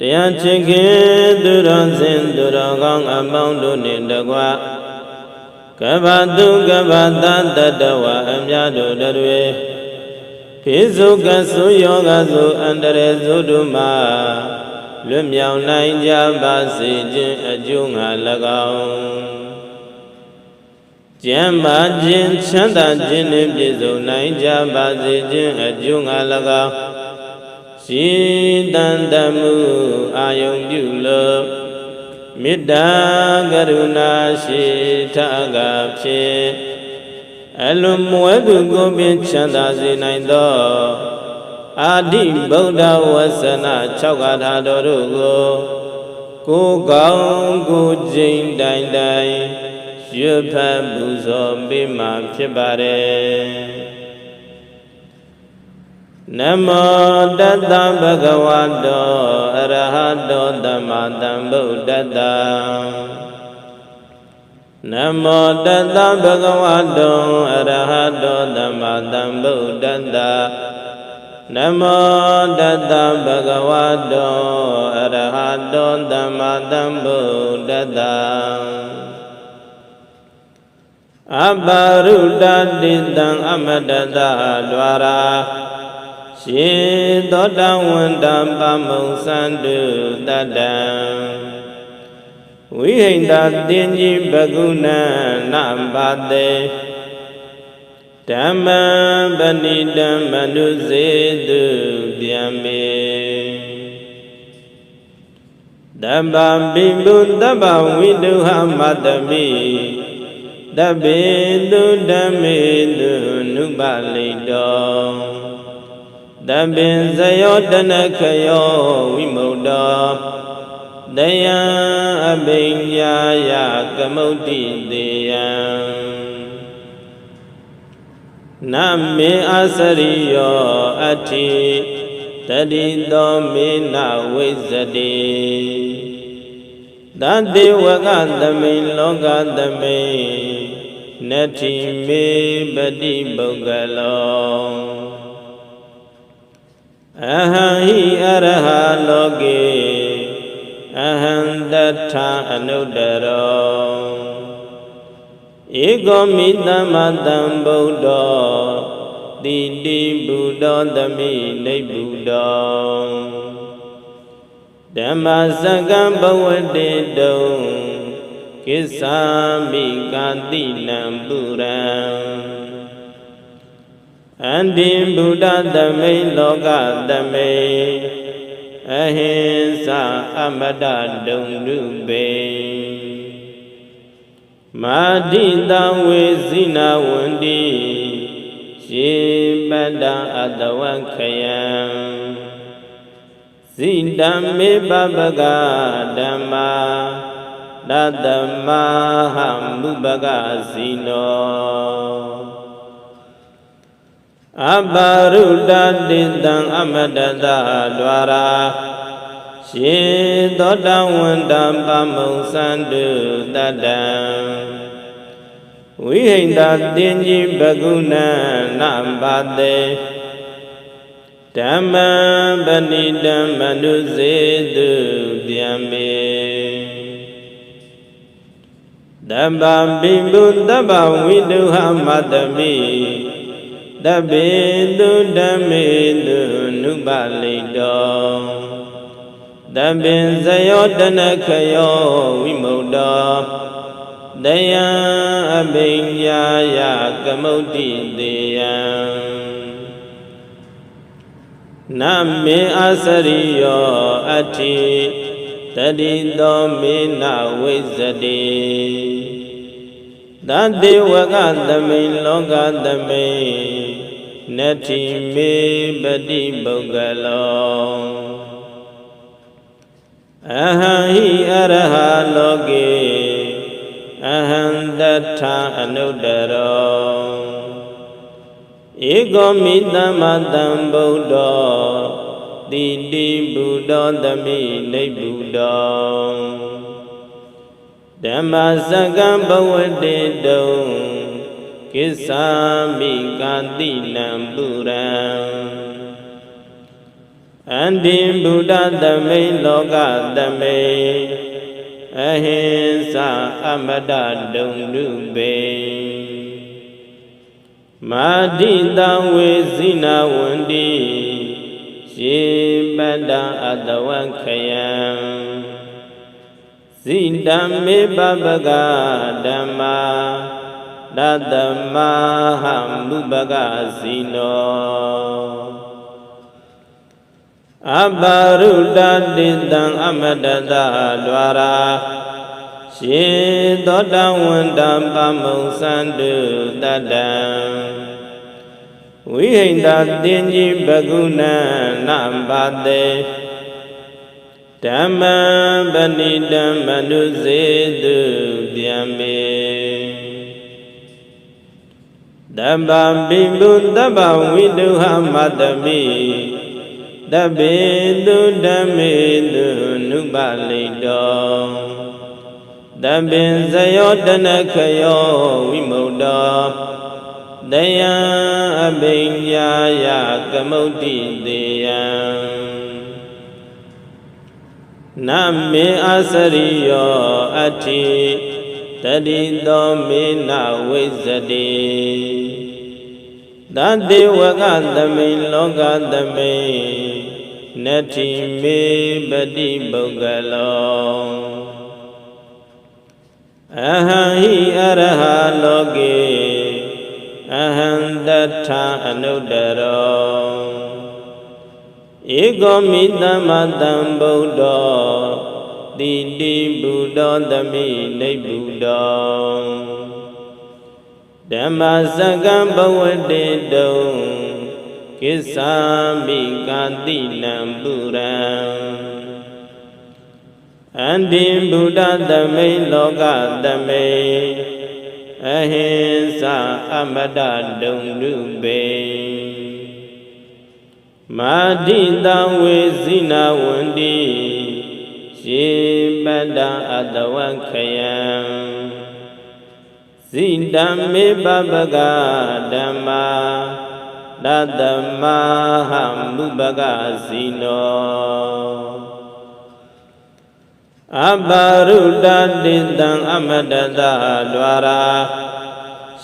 တရားချစ်ခင်သူတော်စင်သူတော်ကောင်းအပေါင်းတို့နှင့်တကွကဗ္ဗတုကဗ္ဗတတတဝအမြတ်တို့တွေဖေစုကဆုယောဂဆုအန္တရစုတို့မှာလွတ်မြောက်နိုင်ကြပါစေခြင်းအကျိုးငါ၎င်းကျမ်းမာခြင်းချမ်းသာခြင်းနှင့်ပြည့်စုံနိုင်ကြပါစေခြင်းအကျိုးငါ၎င်း ရှိတန်တမှုအာယုံပြုလို့မေတ္တာကရုဏာရှိထကဖြင့်အလုံးမွဲသူကိုပင်ချမ်းသာစေနိုင်သောအာတိဗုဒ္ဓဝဆနာ6ဂါထာတော်တို့ကိုကိုယ်ကောင်းကိုယ်ကျင့်တိုင်တိုင်ရွတ်ဖတ်ပူဇော်ပေးမှဖြစ်ပါတယ် နမောတတဗုဒ္ဓဝါတောအရဟတောသမ္မာသမ္ဗုဒ္ဓတ္တနမောတတဗုဒ္ဓဝါတောအရဟတောသမ္မာသမ္ဗုဒ္ဓတ္တနမောတတဗုဒ္ဓဝါတောအရဟတောသမ္မာသမ္ဗုဒ္ဓတ္တအပရုဒ္ဓတိတံအမတတဒွာရာ ရှင်သောတဝန္တပမုံစန္တုတတ္တံဝိဟိန္တာတင်ကြီးဘဂုဏနဘာတေဓမ္မံပဏိတံမနုစေတုဗျံမေတဗ္ဗပိပုတဗ္ဗဝိတုဟမတမိတဗ္ဗေတုဓမ္မေတုနုပလိတော တဗ္ဗင်ဇယောတနခယောဝိမု ක්ත တယံအဘိညာယကမုတ်တိတေယံနမေအစရိယောအတ္ထိတတိတောမေနဝိဇတိတတေဝကသမိန်လောကသမိန်နတ္ထိမေပတိပုဂ္ဂလော အဟံဟိအရဟလောကေအဟံတထာအနုတ္တရောဧကောမိတမ္မတံဗုဒ္ဓောတိတိဘုဒ္ဓောသမိနိဗ္ဗုဒ္ဓောဓမ္မစကံဘဝတေတုံကိစ္ဆာမိကာတိနံပုရံ အန္တိဗုဒ္ဓသမိန်လောကသမိန်အဟိဉ္စာအမတဒုံရုပေမာတိတံဝေဇိနာဝန္တိရှေပတ္တအတဝခယံဇိတံမေပပကဓမ္မာတတမဟမုပကဇိနော အပရုဒ္ဓတိတံအမတတဒွာရာရှင်သောတဝန္တပမုံစန္တုတတ္တံဝိဟိန္တာတင်ကြီးဘဂုဏနဘာတေဓမ္မံပဏိတံမနုစေတုဗျံမေတဗ္ဗပိပုတဗ္ဗဝိတုဟမတမိ တဗ္ဗေတုဓမ္မေတုနုပလိတောတဗ္ဗင်ဇယောတနခယောဝိမု ක්ත တယံအဘိညာယကမုတ်တိတေယံနမေအစရိယောအတ္ထိတတိတောမေနဝိဇတိ တတေဝကသမိန်လောကသမိန်နတ္ထိမေပတိပုဂ္ဂလောအဟံဟိအရဟလောကေအဟံတထာအနုတ္တရောဧကောမိတမ္မတံဗုဒ္ဓောတိတိဘုဒ္ဓောသမိနိဗ္ဗုဒ္ဓော ဓမ္မစကံဘဝတေတုံကိစ္ဆာမိကာတိနံပုရံအန္တိဗုဒ္ဓသမိန်လောကသမိန်အဟိဉ္စာအမတဒုံနုပေမာတိတံဝေဇိနာဝန္တိရေပတ္တအတဝခယံ ဇိတံမေပပကဓမ္မာတတမဟမုပကဇိနောအပရုတတိတံအမတတဒွာရာရှင်သောတဝန္တပမုံစန္တုတတံဝိဟိန္တာတင်ကြီးဘဂုဏနပါတေ ဓမ္မပဏိတံမနုစေတုဗျံမေတဗ္ဗပိပုတဗ္ဗဝိတုဟမတမိတပေတုဓမ္မေတုနုပလိတောတပင်ဇယောတနခယောဝိမု ക്ത တယံအဘိညာယကမုတ်တိတေယံ နမေအစရိယောအတ္ထိတတိသောမေနဝိဇ္ဇတိတတေဝကသမိန်လောကသမိန်နတ္ထိမေပတိပုဂ္ဂလောအဟံဟိအရဟလောကေအဟံတထာအနုတ္တရော ဧကောမိတမ္မတံဗုဒ္ဓောတိတိဘုဒ္ဓောသမိနိဗ္ဗုဒ္ဓောဓမ္မစကံဘဝတေတုံကိစ္ဆာမိကာတိနံပုရံအန္တိဘုဒ္ဓသမိန်လောကသမိန်အဟိဉ္စာအမတဒုံနုပေ မာတိတံဝေဇိနာဝန္တိရေပတ္တအတဝခယံဇိတံမေပပကဓမ္မာတတမဟမုပကဇိနောအပရုတတိတံအမတတဒွာရာ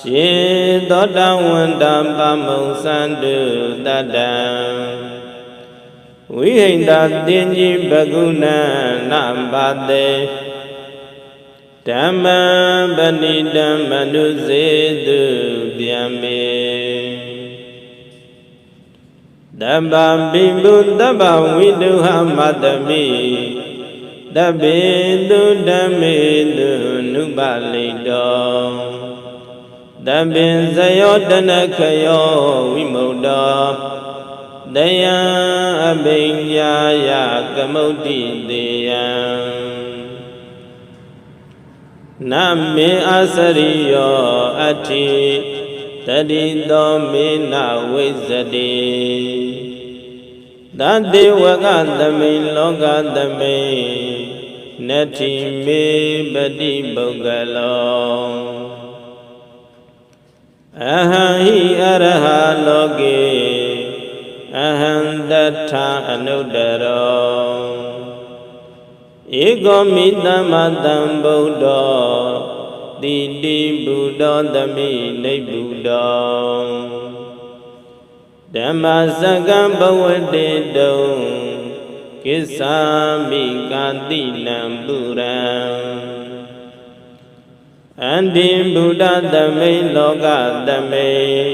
ရှင်သောတဝန္တပမုံစန္တုတတံဝိဟိန္တာတင်ကြီးဘဂုဏနပါတေဓမ္မပဏိတံမနုစေတုဗျံမေတဗ္ဗပိပုတဗ္ဗဝိတုဟမတမိတပေတုဓမ္မေတုနုပလိတော တပင်ဇယောတနခယောဝိမု ക്ത တယံအဘိညာယကမုတ်တိတေယံနမေအစရိယောအတ္ထိတတိသောမေနဝိဇ္ဇတိတတေဝကသမိန်လောကသမိန်နတ္ထိမေပတိပုဂ္ဂလော အဟံဟိအရဟလောကေအဟံတထာအနုတ္တရောဧကောမိတမ္မတံဗုဒ္ဓောတိတိဘုဒ္ဓောသမိနိဗ္ဗုဒ္ဓောဓမ္မစကံဘဝတေတုံကိစ္ဆာမိကာတိနံပုရံ အန္တိဗုဒ္ဓသမိန်လောကသမိန်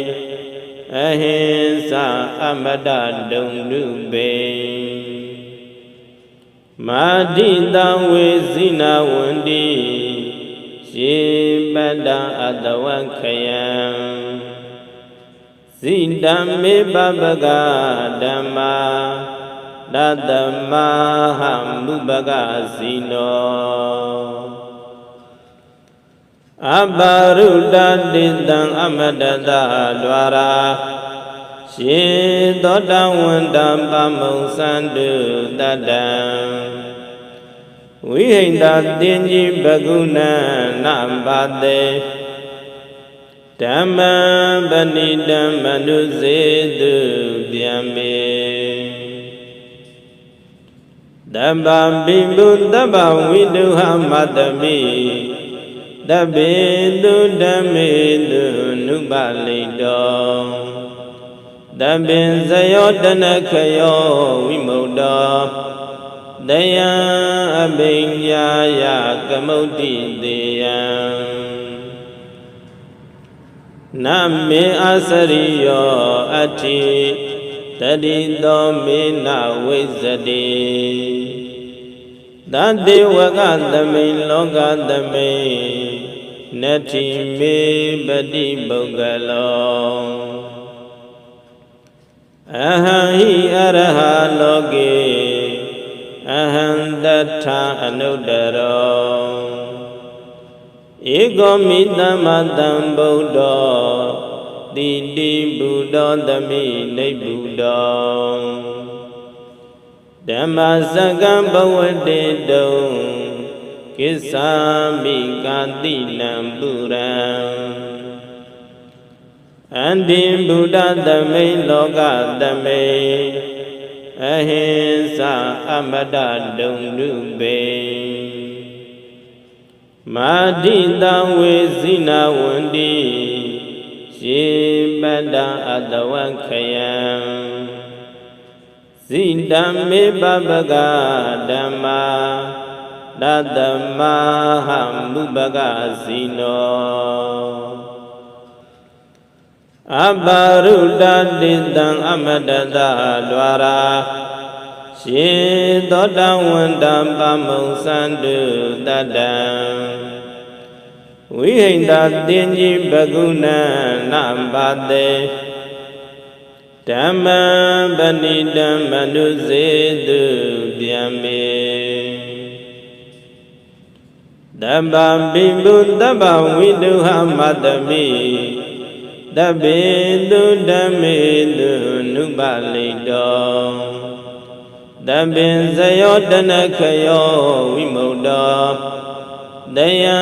အဟိဉ္စာအမတဒုံနုပေမာတိတံဝေဇိနာဝန္တိရေပတ္တအတဝခယံဇိတံမေပပကဓမ္မာတတမဟမုပကဇိနော အပရုတတိတံအမတတဒွာရာရှင်သောတဝန္တပမုံစန္တုတတံဝိဟိန္တာတင်ကြီးဘဂုဏနပါတေဓမ္မပဏိတံမနုစေတုဗျံမေတဗ္ဗပိပုတဗ္ဗဝိတုဟမတ္တမိ တဗ္ဗေတုဓမ္မေတုနုပလိတောတဗ္ဗင်ဇယောတနခယောဝိမု ക്ത ောတယံအဘိညာယကမုတ်တိတေယံနမေအစရိယောအတ္တိတတိတောမေနဝိဇတိတတေဝကသမိန်လောကသမိန် နတ္ထိမေပတိပုဂ္ဂလောအဟံဟိအရဟလောကေအဟံတထာအနုတ္တရောဧကောမိတမတံဗုဒ္ဓောတိတိဘုဒ္ဓောသမိနိဗ္ဗုဒ္ဓောဓမ္မစကံဘဝတေတုံ ကိစ္ဆာမိကာတိနံပုရံအန္တိဘုဒ္ဓသမိန်လောကသမိန်အဟိဉ္စာအမတဒုံနုပေမာတိတံဝေဇိနာဝန္တိရှေပတ္တအတဝခယံဇိတံမေပပကဓမ္မာ တတမဟမုပကဇိနောအပါရုတတိတံအမတတဒွာရာရှင်သောတဝန္တပမုံစန္တုတတံဝိဟိန္တာတင်ကြီးဘဂုဏနပါတေဓမ္မပဏိတံမနုစေတုဗျံမေ တဗ္ဗပိပုတဗ္ဗဝိတုဟမတ္တမိတဗ္ဗေတုဓမ္မေတုနုပလိတောတဗ္ဗင်ဇယောတနခယောဝိမု ക്ത ောတယံ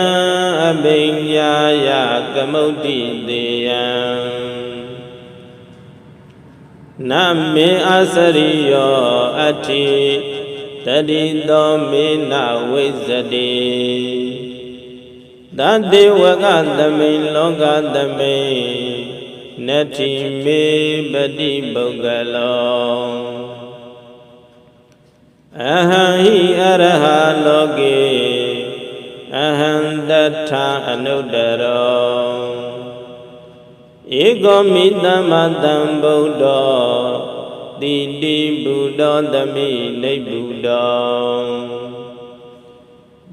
အဘိညာယကမုတ်တိတေယံနမေအစရိယောအတ္တိ တတိတောမေနဝိဇတိတတေဝကသမိန်လောကသမိန်နတ္ထိမေပတိပုဂ္ဂလောအဟံဟိအရဟလောကေအဟံတထာအနုတ္တရောဧကောမိတမတံဗုဒ္ဓော တိတိဘုဒ္ဓောသမိနိဗ္ဗုဒ္ဓော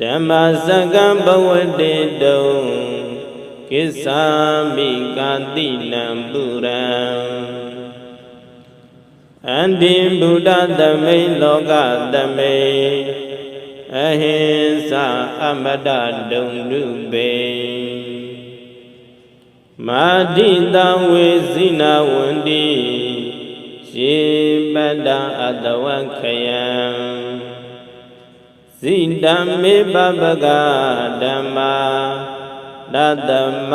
ဓမ္မစကံဘဝတေတုံကိစ္ဆာမိကာတိနံပုရံအန္တိဘုဒ္ဓသမိန်လောကသမိန်အဟိဉ္စာအမတဒုံနုပေမာတိတံဝေဇိနာဝန္တိ ရှေပတ္တအတဝခယံဇိတံမေပပကဓမ္မာတတမ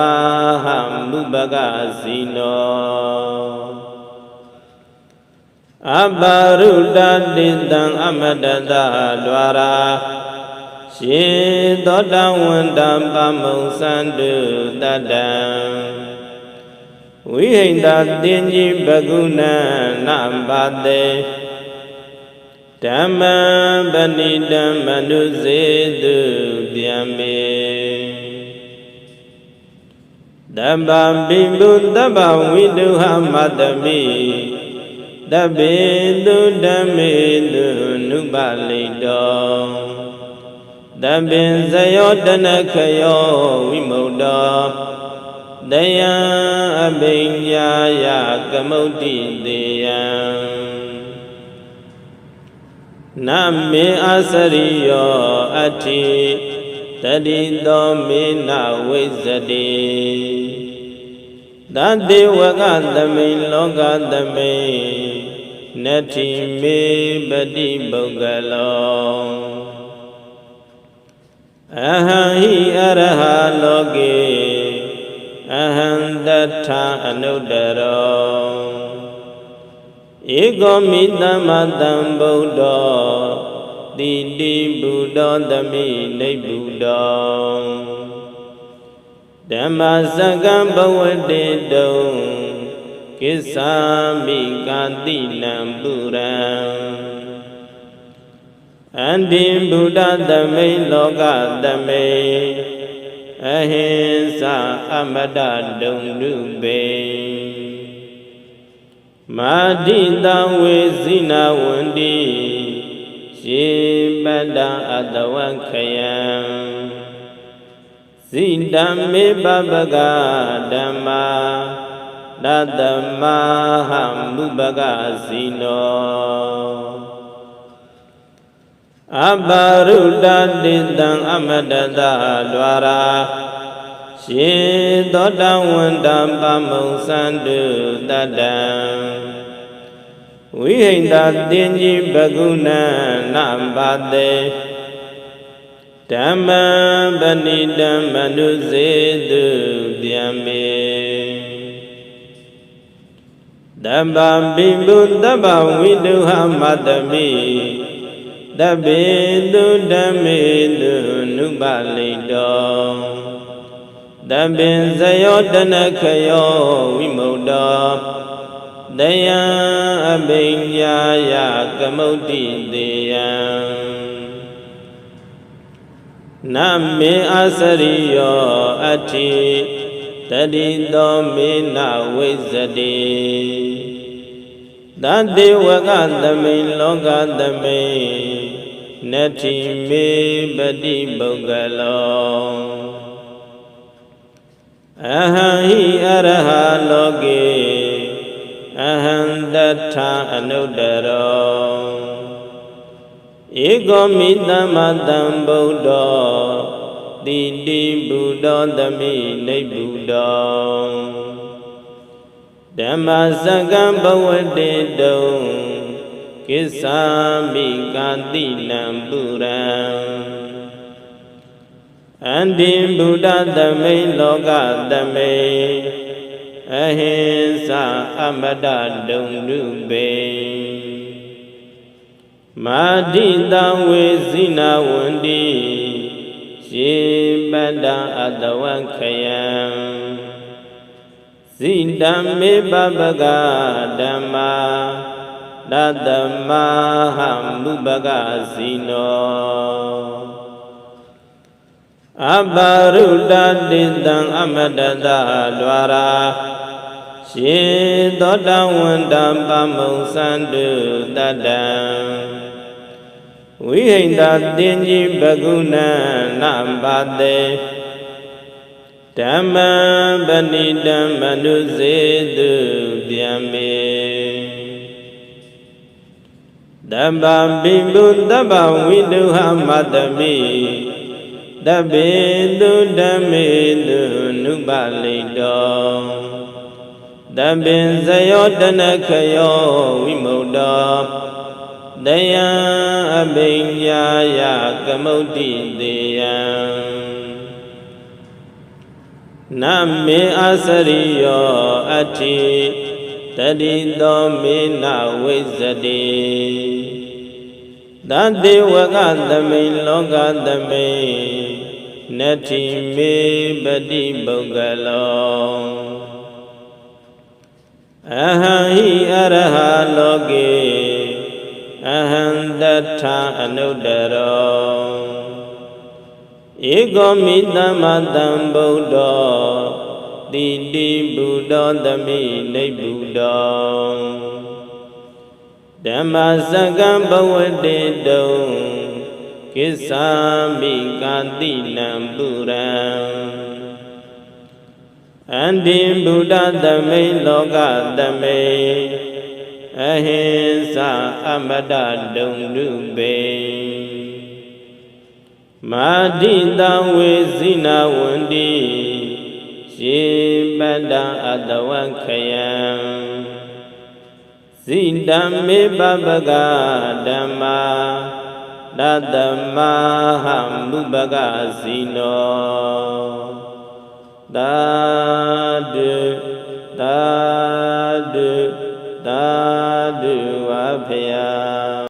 ဟမုပကဇိနောအပါရုတတိတံအမတတဒွာရာရှင်သောတဝန္တပမုံစန္တုတတံ ဝိဟိန္တာတင်ကြီးဘဂုဏနပါတေဓမ္မပဏိတံမနုစေတုဗျံမေတဗ္ဗပိပုတဗ္ဗဝိတုဟမတ္တမိတဗ္ဗေတုဓမ္မေတုနုပလိတောတဗ္ဗင်ဇယောတနခယောဝိမု ക്ത ောတ ယံအဘိညာယကမုတ်တိတေယံနမေအစရိယောအတ္တိတတိတောမေနဝိဇတိတတေဝကသမိန်လောကသမိန်နတ္ထိမေပတိပုဂ္ဂလောအဟံဟိအရဟလောကေ အဟံတထာအနုတ္တရောဧကောမိတမတံဗုဒ္ဓောတတိတိဘုဒ္ဓောသမိနိဗ္ဗုတောဓမ္မစကံဘဝတေတုံကိစ္ဆာမိကာတိနံပုရံအန္တိဘုဒ္ဓသမိန်လောကသမိန် အဟိဉ္စာအမတဒုံနုပေမာတိတဝေဇိနာဝန္တိရှေပတ္တအတဝခယံဇိတံမေပပကဓမ္မာတတမဟမုပကဇိနော အပရုဒ္ဒတိတံအမတတဒွာရာရှင်သောတဝန္တပမုံစန္တုတတံဝိဟိန္တာတင်ကြီးဘဂုဏနဘာတေဓမ္မပဏိတံမနုစေတုဗျံမေတဗ္ဗပိပုတဗ္ဗဝိတုဟမတမိ တဗ္ဗေတုဓမ္မေတုနုပလိတောတဗ္ဗင်ဇယောတနခယောဝိမု ക്ത တယံအဘိညာယကမုတ်တိတေယံနမေအစရိယောအတ္ထိတတိတောမေနဝိဇတိတတေဝကသမိန်လောကသမိန် နတ္ထိမေပတိပုဂ္ဂလောအဟံဟိအရဟလောကေအဟံတထာအနုတ္တရောဧကောမိတမ္မတံဗုဒ္ဓောတိတိဘုဒ္ဓောသမိနိဗ္ဗုတောဓမ္မစကံဘဝတေတုံ ကိစ္ဆာမိကာတိနံပုရံအန္တိဘုဒ္ဓသမိန်လောကသမိန်အဟိဉ္စာအမတဒုံနုပေမာတိတံဝေဇိနာဝန္တိရှေပတ္တအတဝခယံဇိတံမေပပကဓမ္မာ တတမဟမုပကဇိနောအပရုဒ္ဒတိတံအမတတဒွာရာရှင်သောတဝန္တပမုံစန္တုတတံဝိဟိန္တာတင်ကြီးဘဂုဏနဘာတေဓမ္မပဏိတံမနုစေတုဗျံမေ တဗ္ဗပိပုတဗ္ဗဝိတုဟမတမိတဗ္ဗေတုဓမ္မေတုနုပလိတောတဗ္ဗင်ဇယောတနခယောဝိမု ക്ത တယံအဘိညာယကမုတ်တိတေယံနမေအစရိယောအတ္ထိ တတိတောမေနဝိဇတိတတေဝကသမိန်လောကသမိန်နတ္ထိမေပတိပုဂ္ဂလောအဟံဟိအရဟလောကေအဟံတထာအနုတ္တရောဧကောမိတမတံဗုဒ္ဓော တိတိဘုဒ္ဓောသမိနိဗ္ဗုတောဓမ္မစကံဘဝတေတုံကိစ္ဆာမိကာတိနံပုရံအန္တိဘုဒ္ဓသမိန်လောကသမိန်အဟိဉ္စာအမတဒုံနုပေမာတိတံဝေဇိနာဝန္တိ ရှေပတ္တအတဝခယံဇိတံမေပပကဓမ္မာတတမဟမုပကဇိနောသာဓုသာဓုသာဓုဝါဖယာ